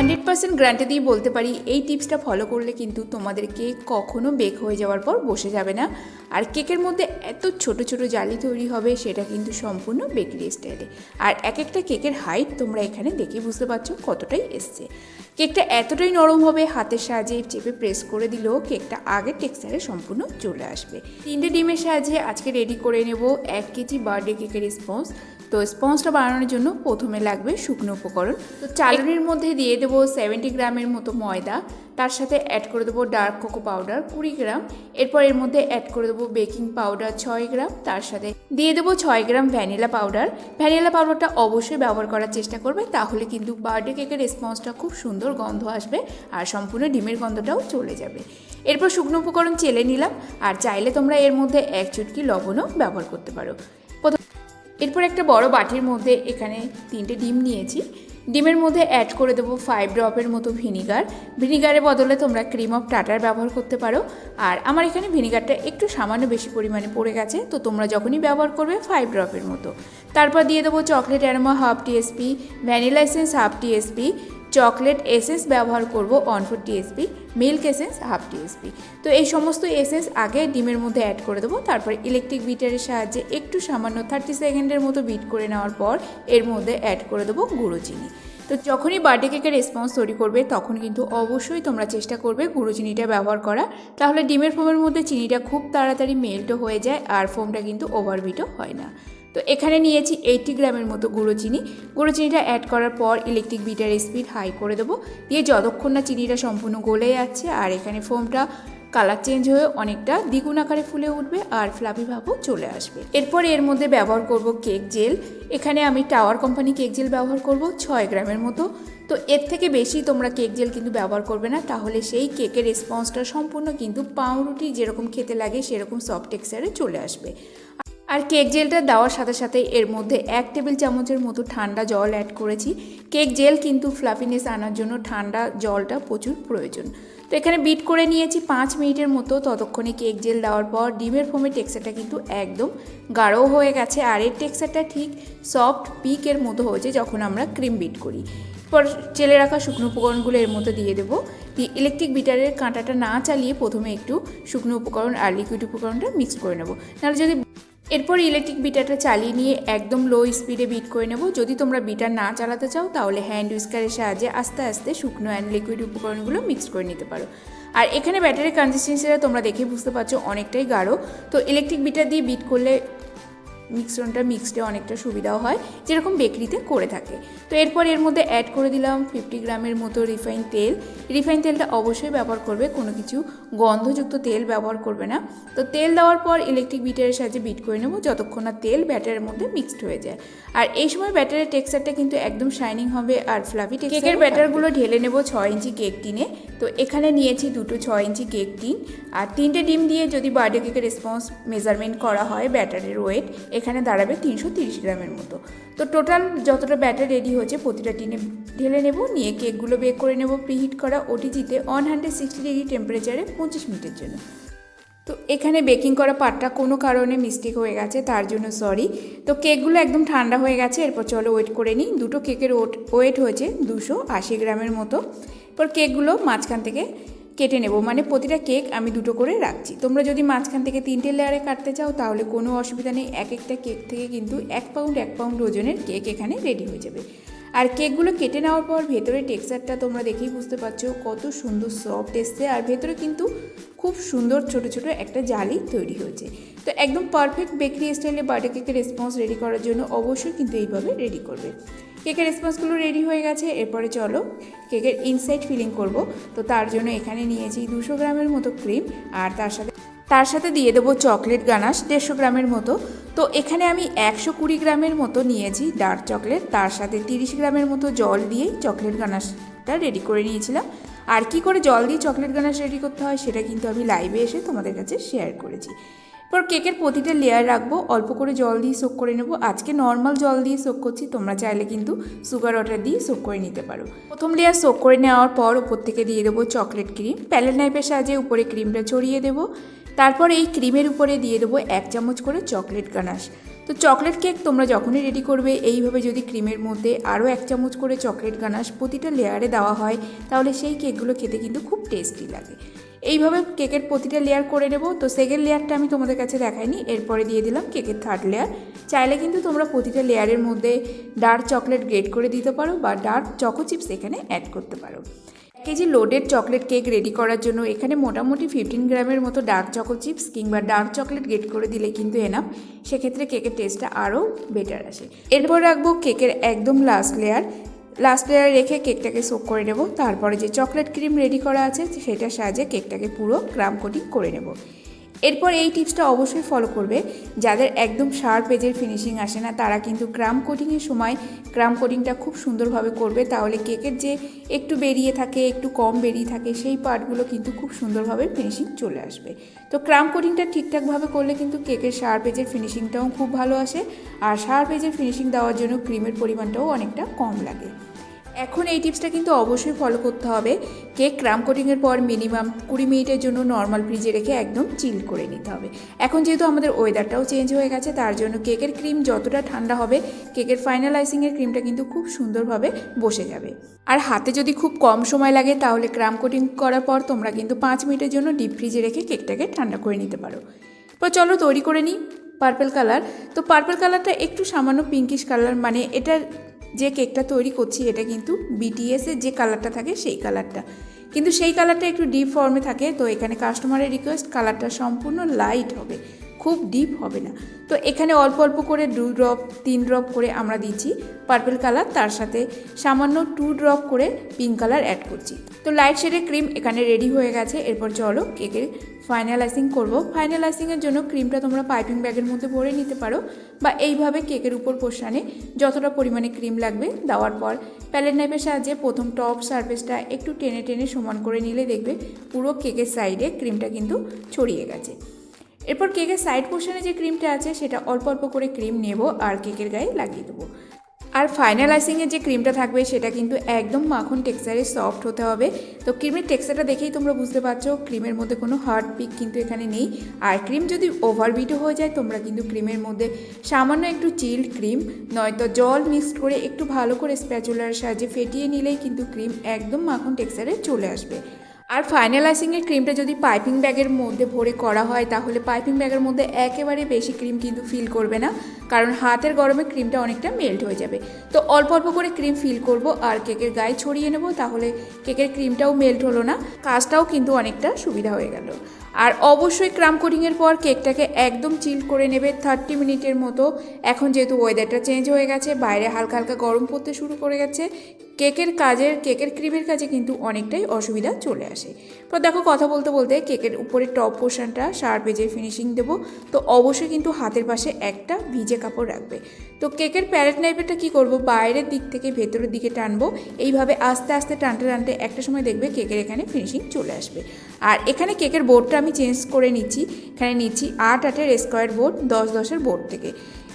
Hundred percent guarantee দিয়ে বলতে পারি, এই টিপসটা ফলো করলে কিন্তু তোমাদের কেক কখনো বেক হয়ে যাওয়ার পর বসে যাবে না। আর কেকের মধ্যে এত ছোট ছোট জালি তৈরি হবে, সেটা কিন্তু সম্পূর্ণ বেকারি স্টাইলে। আর এক একটা কেকের হাইট তোমরা এখানে দেখে বুঝতে পারছ কতটাই এসছে। কেকটা এতটাই নরম হবে, হাতের সাহায্যে চেপে প্রেস করে দিলেও কেকটা আগের টেক্সচারে সম্পূর্ণ চলে আসবে। তিনটে ডিমের সাহায্যে আজকে রেডি করে নেব এক কেজি বার্থডে কেকের স্পঞ্জ। তো স্পঞ্জটা বানানোর জন্য প্রথমে লাগবে শুকনো উপকরণ। তো চালনির মধ্যে দিয়ে দেবো সেভেন্টি গ্রামের মতো ময়দা। তার সাথে অ্যাড করে দেবো ডার্ক কোকো পাউডার কুড়ি গ্রাম। এরপর এর মধ্যে অ্যাড করে দেবো বেকিং পাউডার ছয় গ্রাম। তার সাথে দিয়ে দেবো ছয় গ্রাম ভ্যানিলা পাউডার ভ্যানিলা পাউডারটা অবশ্যই ব্যবহার করার চেষ্টা করবে, তাহলে কিন্তু বার্থডে কেকের রেসপন্সটা খুব সুন্দর গন্ধ আসবে আর সম্পূর্ণ ডিমের গন্ধটাও চলে যাবে। এরপর শুকনো উপকরণ চেলে নিলাম। আর চাইলে তোমরা এর মধ্যে এক চুটকি লবণও ব্যবহার করতে পারো। এরপর একটা বড় বাটির মধ্যে এখানে তিনটে ডিম নিয়েছি। ডিমের মধ্যে অ্যাড করে দেবো ফাইভ ড্রপের মতো ভিনিগার ভিনিগারের বদলে তোমরা ক্রিম অফ টাটার ব্যবহার করতে পারো। আর আমার এখানে ভিনিগারটা একটু সামান্য বেশি পরিমাণে পড়ে গেছে, তো তোমরা যখনই ব্যবহার করবে ফাইভ ড্রপের মতো। তারপর দিয়ে দেবো chocolate aroma half TSP vanilla essence half TSP chocolate essence ব্যবহার করব one four TSP, milk essence half TSP. তো এই সমস্ত এসেন্স আগে ডিমের মধ্যে অ্যাড করে দেবো, তারপর ইলেকট্রিক বিটারের সাহায্যে একটু সামান্য থার্টি সেকেন্ডের মতো বিট করে নেওয়ার পর এর মধ্যে অ্যাড করে দেবো গুঁড়ো চিনি। তো যখনই বার্থডে কেকের রেসপন্স তৈরি করবে, তখন কিন্তু অবশ্যই তোমরা চেষ্টা করবে গুঁড়ো চিনিটা ব্যবহার করা। তাহলে ডিমের ফোমের মধ্যে চিনিটা খুব তাড়াতাড়ি মেল্টও হয়ে যায়, আর ফোমটা কিন্তু ওভারবিটও হয় না। তো এখানে নিয়েছি এইটি গ্রামের মতো গুঁড়ো চিনি। গুঁড়ো চিনিটা অ্যাড করার পর ইলেকট্রিক বিটার স্পিড হাই করে দেবো। দিয়ে যতক্ষণ না চিনিটা সম্পূর্ণ গলে যাচ্ছে আর এখানে ফোমটা কালার চেঞ্জ হয়ে অনেকটা দ্বিগুণ আকারে ফুলে উঠবে আর ফ্লাফি ভাবও চলে আসবে। এরপর এর মধ্যে ব্যবহার করব কেক জেল এখানে আমি টাওয়ার কোম্পানি কেক জেল ব্যবহার করব ছয় গ্রামের মতো। তো এর থেকে বেশি তোমরা কেক জেল কিন্তু ব্যবহার করবে না, তাহলে সেই কেকের রেসপন্সটা সম্পূর্ণ কিন্তু পাউরুটি যেরকম খেতে লাগে সেরকম সফট টেক্সচারে চলে আসবে। আর কেক জেলটা দেওয়ার সাথে সাথে এর মধ্যে এক টেবিল চামচের মতো ঠান্ডা জল অ্যাড করেছি। কেক জেল কিন্তু ফ্লাফিনেস আনার জন্য ঠান্ডা জলটা প্রচুর প্রয়োজন। তো এখানে বিট করে নিয়েছি পাঁচ মিনিটের মতো। ততক্ষণে কেক জেল দেওয়ার পর ডিমের ফোমের টেক্সচারটা কিন্তু একদম গাঢ় হয়ে গেছে। আর এর টেক্সচারটা ঠিক সফট পিকের মতো হয়েছে যখন আমরা ক্রিম বিট করি। পর চেলে রাখা শুকনো উপকরণগুলো এর মধ্যে দিয়ে দেবো। ইলেকট্রিক বিটারের কাঁটাটা না চালিয়ে প্রথমে একটু শুকনো উপকরণ আর লিকুইড উপকরণটা মিক্স করে নেব। নাহলে যদি এরপর ইলেকট্রিক বিটারটা চালিয়ে নিয়ে একদম লো স্পিডে বিট করে নেব। যদি তোমরা বিটার না চালাতে চাও, তাহলে হ্যান্ড উইস্কারের সাহায্যে আস্তে আস্তে শুকনো অ্যান্ড লিকুইড উপকরণগুলো মিক্স করে নিতে পারো। আর এখানে ব্যাটারির কনসিস্টেন্সিটা তোমরা দেখে বুঝতে পারছ অনেকটাই গাঢ়। তো ইলেকট্রিক বিটার দিয়ে বিট করলে মিক্সরনটা মিক্সডে অনেকটা সুবিধাও হয় যেরকম বেকরিতে করে থাকে। তো এরপর এর মধ্যে অ্যাড করে দিলাম ফিফটি গ্রামের মতো রিফাইন তেল। রিফাইন তেলটা অবশ্যই ব্যবহার করবে কোনো কিছু গন্ধযুক্ত তেল ব্যবহার করবে না। তো তেল দেওয়ার পর ইলেকট্রিক বিটারের সাহায্যে বিট করে নেব যতক্ষণ না তেল ব্যাটারের মধ্যে মিক্সড হয়ে যায়। আর এই সময় ব্যাটারের টেক্সচারটা কিন্তু একদম শাইনিং হবে আর ফ্লাফি কেকের ব্যাটারগুলো ঢেলে নেব ছয় ইঞ্চি কেক টিনে। তো এখানে নিয়েছি দুটো ছয় ইঞ্চি কেক টিন। আর তিনটে ডিম দিয়ে যদি বার্থডে কেকের রেসপন্স মেজারমেন্ট করা হয় ব্যাটারের ওয়েট এখানে দাঁড়াবে তিনশো তিরিশ গ্রামের মতো। তো টোটাল যতটা ব্যাটার রেডি হয়েছে প্রতিটা টিনে ঢেলে নেব, নিয়ে কেকগুলো বেক করে নেব প্রিহিট করা ওটিজিতে ওয়ান হান্ড্রেড সিক্সটি ডিগ্রি টেম্পারেচারে পঁচিশ মিনিটের জন্য। তো এখানে বেকিং করা পাটটা কোনো কারণে মিস্টেক হয়ে গেছে, তার জন্য সরি তো কেকগুলো একদম ঠান্ডা হয়ে গেছে, এরপর চলো ওয়েট করে নিই। দুটো কেকের ওয়েট হয়েছে দুশো আশি গ্রামের মতো। এরপর কেকগুলো মাঝখান থেকে কেটে নেব। মানে প্রতিটা কেক আমি দুটো করে রাখছি। তোমরা যদি মাঝখান থেকে তিনটে লেয়ারে কাটতে চাও, তাহলে কোনো অসুবিধা নেই। এক একটা কেক থেকে কিন্তু এক পাউন্ড এক পাউন্ড ওজনের কেক এখানে রেডি হয়ে যাবে। আর কেকগুলো কেটে নেওয়ার পর ভেতরে টেক্সচারটা তোমরা দেখেই বুঝতে পারছ, কত সুন্দর সফট এসছে। আর ভেতরে কিন্তু খুব সুন্দর ছোট ছোট একটা জালি তৈরি হয়েছে। তো একদম পারফেক্ট বেকারি স্টাইলে বার্থডে কেকের রেসপন্স রেডি করার জন্য অবশ্যই কিন্তু এইভাবে রেডি করবে। কেকের রেসপন্সগুলো রেডি হয়ে গেছে, এরপরে চলো কেকের ইনসাইড ফিলিং করব। তো তার জন্য এখানে নিয়েছি দুশো গ্রামের মতো ক্রিম আর তার সাথে তার সাথে দিয়ে দেবো চকলেট গানাশ দেড়শো গ্রামের মতো। তো এখানে আমি একশো কুড়ি গ্রামের মতো নিয়েছি ডার্ক চকলেট। তার সাথে তিরিশ গ্রামের মতো জল দিয়ে চকলেট গানাশটা রেডি করে নিয়েছিলাম। আর কি করে জল দিয়ে চকলেট গানাশ রেডি করতে হয় সেটা কিন্তু আমি লাইভে এসে তোমাদের কাছে শেয়ার করেছি। এরপর কেকের প্রতিটা লেয়ার রাখব, অল্প করে জল দিয়ে সোক করে নেব। আজকে নর্মাল জল দিয়ে সোক করছি, তোমরা চাইলে কিন্তু সুগার ওয়াটার দিয়ে সোক করে নিতে পারো। প্রথম লেয়ার সোক করে নেওয়ার পর উপর থেকে দিয়ে দেবো চকলেট ক্রিম প্যালেট নাইফের সাহায্যে উপরে ক্রিমটা ছড়িয়ে দেবো। তারপর এই ক্রিমের উপরে দিয়ে দেবো এক চামচ করে চকলেট গানাশ। তো চকলেট কেক তোমরা যখনই রেডি করবে, এইভাবে যদি ক্রিমের মধ্যে আরও এক চামচ করে চকলেট গানাশ প্রতিটা লেয়ারে দেওয়া হয়, তাহলে সেই কেকগুলো খেতে কিন্তু খুব টেস্টি লাগে। এইভাবে কেকের প্রতিটা লেয়ার করে নেব। তো সেকেন্ড লেয়ারটা আমি তোমাদের কাছে দেখাইনি, এরপরে দিয়ে দিলাম কেকের থার্ড লেয়ার চাইলে কিন্তু তোমরা প্রতিটা লেয়ারের মধ্যে ডার্ক চকলেট গ্রেড করে দিতে পারো বা ডার্ক চকো চিপস এখানে অ্যাড করতে পারো। KG loaded chocolate cake ready করার জন্য এখানে মোটামুটি ফিফটিন গ্রামের মতো ডার্ক চকো চিপস কিংবা ডার্ক চকলেট গেট করে দিলে কিন্তু এনাম সেক্ষেত্রে কেকের টেস্টটা আরও বেটার আসে। এরপর রাখব কেকের একদম লাস্ট লেয়ার লাস্ট লেয়ার রেখে কেকটাকে সোক করে নেব। তারপরে যে চকলেট ক্রিম রেডি করা আছে সেটা সাহায্যে কেকটাকে পুরো ক্রাম কোটিং করে নেব। এরপর এই টিপসটা অবশ্যই ফলো করবে। যাদের একদম শার্প এজের ফিনিশিং আসে না, তারা কিন্তু ক্রাম কোটিংয়ের সময় ক্রাম কোটিংটা খুব সুন্দরভাবে করবে। তাহলে কেকের যে একটু বেরিয়ে থাকে, একটু কম বেরিয়ে থাকে, সেই পার্টগুলো কিন্তু খুব সুন্দরভাবে ফিনিশিং চলে আসবে। তো ক্রাম কোটিংটা ঠিকঠাকভাবে করলে কিন্তু কেকের শার্প এজের ফিনিশিংটাও খুব ভালো আসে। আর শার্প এজের ফিনিশিং দেওয়ার জন্য ক্রিমের পরিমাণটাও অনেকটা কম লাগে। এখন এই টিপসটা কিন্তু অবশ্যই ফলো করতে হবে। কেক ক্রাম কোটিংয়ের পর মিনিমাম কুড়ি মিনিটের জন্য নর্মাল ফ্রিজে রেখে একদম চিল করে নিতে হবে। এখন যেহেতু আমাদের ওয়েদারটাও চেঞ্জ হয়ে গেছে, তার জন্য কেকের ক্রিম যতটা ঠান্ডা হবে, কেকের ফাইনাল আইসিংয়ের ক্রিমটা কিন্তু খুব সুন্দরভাবে বসে যাবে। আর হাতে যদি খুব কম সময় লাগে, তাহলে ক্রাম কোটিং করার পর তোমরা কিন্তু পাঁচ মিনিটের জন্য ডিপ ফ্রিজে রেখে কেকটাকে ঠান্ডা করে নিতে পারো। এবার চলো তৈরি করে নিই পার্পল কালার তো পার্পল কালারটা একটু সামান্য পিঙ্কিশ কালার মানে এটার যে কেকটা তৈরি করছি, এটা কিন্তু বিটিএসের যে কালারটা থাকে সেই কালারটা। কিন্তু সেই কালারটা একটু ডিপ ফর্মে থাকে, তো এখানে কাস্টমারের রিকোয়েস্ট কালারটা সম্পূর্ণ লাইট হবে। খুব ডিপ হবে না। তো এখানে অল্প অল্প করে দু ড্রপ তিন ড্রপ করে আমরা দিচ্ছি। পার্পল কালার তার সাথে সামান্য টু ড্রপ করে পিঙ্ক কালার অ্যাড করছি। তো লাইট শেডের ক্রিম এখানে রেডি হয়ে গেছে। এরপর চলো কেকের ফাইনালাইজিং করব। ফাইনালাইজিংয়ের জন্য ক্রিমটা তোমরা পাইপিং ব্যাগের মধ্যে ভরে নিতে পারো বা এইভাবে কেকের উপর পোষানে যতটা পরিমাণে ক্রিম লাগবে দেওয়ার পর প্যালেট নাইফের সাহায্যে প্রথম টপ সারফেসটা একটু টেনে টেনে সমান করে নিলে দেখবে পুরো কেকের সাইডে ক্রিমটা কিন্তু ছড়িয়ে গেছে। এরপর কেকের সাইড পোর্শনে যে ক্রিমটা আছে, সেটা অল্প অল্প করে ক্রিম নেব আর কেকের গায়ে লাগিয়ে দেবো। আর ফাইনাল আইসিংয়ের যে ক্রিমটা থাকবে, সেটা কিন্তু একদম মাখন টেক্সচারে সফট হতে হবে। তো ক্রিমের টেক্সচারটা দেখেই তোমরা বুঝতে পারছ ক্রিমের মধ্যে কোনো হার্ড পিক কিন্তু এখানে নেই। আর ক্রিম যদি ওভারবিটও হয়ে যায়, তোমরা কিন্তু ক্রিমের মধ্যে সামান্য একটু চিল্ড ক্রিম নয়তো জল মিক্সড করে একটু ভালো করে স্প্যাচুলার সাহায্যে ফেটিয়ে নিলেই কিন্তু ক্রিম একদম মাখন টেক্সচারে চলে আসবে। আর ফাইনালাইজিংয়ের ক্রিমটা যদি পাইপিং ব্যাগের মধ্যে ভরে করা হয়, তাহলে পাইপিং ব্যাগের মধ্যে একেবারে বেশি ক্রিম কিন্তু ফিল করবে না, কারণ হাতের গরমে ক্রিমটা অনেকটা মেল্ট হয়ে যাবে। তো অল্প অল্প করে ক্রিম ফিল করব আর কেকের গায়ে ছড়িয়ে নেব, তাহলে কেকের ক্রিমটাও মেল্ট হলো না, কাজটাও কিন্তু অনেকটা সুবিধা হয়ে গেল। আর অবশ্যই ক্রাম কোটিংয়ের পর কেকটাকে একদম চিল করে নেবে থার্টি মিনিটের মতো। এখন যেহেতু ওয়েদারটা চেঞ্জ হয়ে গেছে, বাইরে হালকা হালকা গরম পড়তে শুরু করে গেছে, কেকের কাজের, কেকের ক্রিমের কাজে কিন্তু অনেকটাই অসুবিধা চলে আসে। তো দেখো কথা বলতে বলতে কেকের উপরে টপ পোর্শনটা, শার্প এজে ফিনিশিং দেবো। তো অবশ্যই কিন্তু হাতের পাশে একটা ভিজে কাপড় রাখবে। তো কেকের প্যারেট নাইফেরটা কী করব? বাইরের দিক থেকে ভেতরের দিকে টানবো। এইভাবে আস্তে আস্তে টানতে টানতে একটা সময় দেখবে কেকের এখানে ফিনিশিং চলে আসবে। আর এখানে কেকের বোর্ডটা আমি চেঞ্জ করে নিচ্ছি। এখানে নিচ্ছি আট আটের স্কোয়ার বোর্ড দশ দশের বোর্ড থেকে।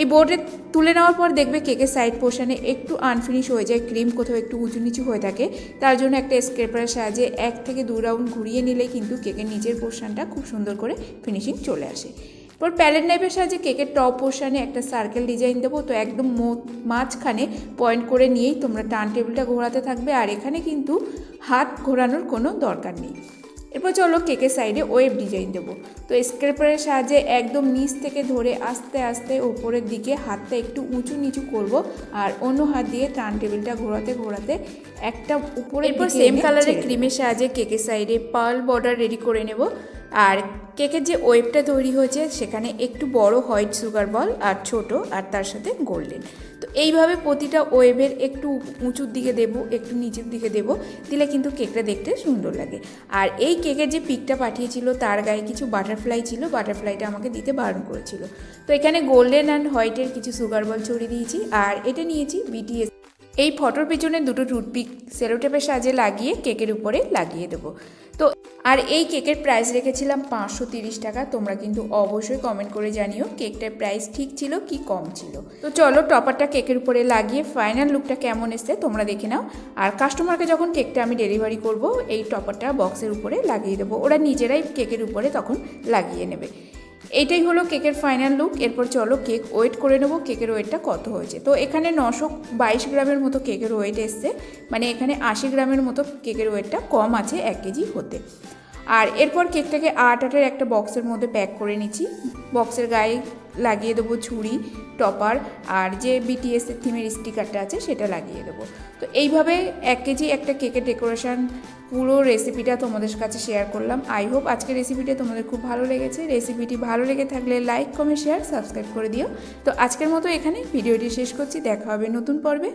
এই বোর্ডে তুলে নেওয়ার পর দেখবে কেকের সাইড পোর্শনে একটু আনফিনিশ হয়ে যায় ক্রিম কোথাও একটু উঁচু নিচু হয়ে থাকে। তার জন্য একটা স্ক্রেপারের সাহায্যে এক থেকে দু রাউন্ড ঘুরিয়ে নিলে কিন্তু কেকের নিচের পোর্শনটা খুব সুন্দর করে ফিনিশিং চলে আসে। এরপর প্যালেট নাইফের সাহায্যে কেকের টপ পোর্শনে একটা সার্কেল ডিজাইন দেবো। তো একদম মাঝখানে পয়েন্ট করে নিয়েই তোমরা টার্ন টেবিলটা ঘোরাতে থাকবে। আর এখানে কিন্তু হাত ঘোরানোর কোনো দরকার নেই। এরপর চলো কেকের সাইডে ওয়েব ডিজাইন দেবো। তো স্ক্রেপারের সাহায্যে একদম নিচ থেকে ধরে আস্তে আস্তে ওপরের দিকে হাতটা একটু উঁচু নিচু করব আর অন্য হাত দিয়ে টার্ন টেবিলটা ঘোরাতে ঘোরাতে একটা উপরে এরপর সেম কালারের ক্রিমের সাহায্যে কেকের সাইডে পার্ল বর্ডার রেডি করে নেব। আর কেকের যে ওয়েবটা তৈরি হয়েছে, সেখানে একটু বড় হোয়াইট সুগার বল আর ছোট, আর তার সাথে গোল্ডেন। তো এইভাবে প্রতিটা ওয়েবের একটু উঁচুর দিকে দেব, একটু নিচের দিকে দেব, দিলে কিন্তু কেকটা দেখতে সুন্দর লাগে। আর এই কেকের যে পিকটা পাঠিয়েছিল, তার গায়ে কিছু বাটারফ্লাই ছিল, বাটারফ্লাইটা আমাকে দিতে বারণ করেছিল। তো এখানে গোল্ডেন অ্যান্ড হোয়াইটের কিছু সুগার বল ছড়িয়ে দিয়েছি, আর এটা নিয়েছি বিটিএস এই ফটোর পিছনে দুটো টুথপিক সেলোটেপের সাহায্যে লাগিয়ে কেকের উপরে লাগিয়ে দেবো। আর এই কেকের প্রাইস রেখেছিলাম পাঁচশো তিরিশ টাকা। তোমরা কিন্তু অবশ্যই কমেন্ট করে জানিও কেকটার প্রাইস ঠিক ছিল কি কম ছিল। তো চলো টপারটা কেকের উপরে লাগিয়ে ফাইনাল লুকটা কেমন এসছে তোমরা দেখে নাও। আর কাস্টমারকে যখন কেকটা আমি ডেলিভারি করব, এই টপারটা বক্সের উপরে লাগিয়ে দেবো। ওরা নিজেরাই কেকের উপরে তখন লাগিয়ে নেবে। এইটাই হলো কেকের ফাইনাল লুক এরপর চলো কেক ওয়েট করে নেব, কেকের ওয়েটটা কত হয়েছে? তো এখানে নশো বাইশ গ্রামের মতো কেকের ওয়েট এসছে। মানে এখানে আশি গ্রামের মতো কেকের ওয়েটটা কম আছে এক কেজি হতে। আর এরপর কেকটাকে আট আটের একটা বক্সের মধ্যে প্যাক করে নিচ্ছি। বক্সের গায়ে লাগিয়ে দেবো ছুরি, টপার আর যে বিটিএসের থিমের স্টিকারটা আছে সেটা লাগিয়ে দেবো। তো এইভাবে এক কেজি একটা কেকের ডেকোরেশান পুরো রেসিপিটা তোমাদের কাছে শেয়ার করলাম। আই হোপ আজকের রেসিপিটা তোমাদের খুব ভালো লেগেছে। রেসিপিটি ভালো লেগে থাকলে লাইক কমেন্ট শেয়ার সাবস্ক্রাইব করে দিও। তো আজকের মতো এখানে ভিডিওটি শেষ করছি। দেখা হবে নতুন পর্বে।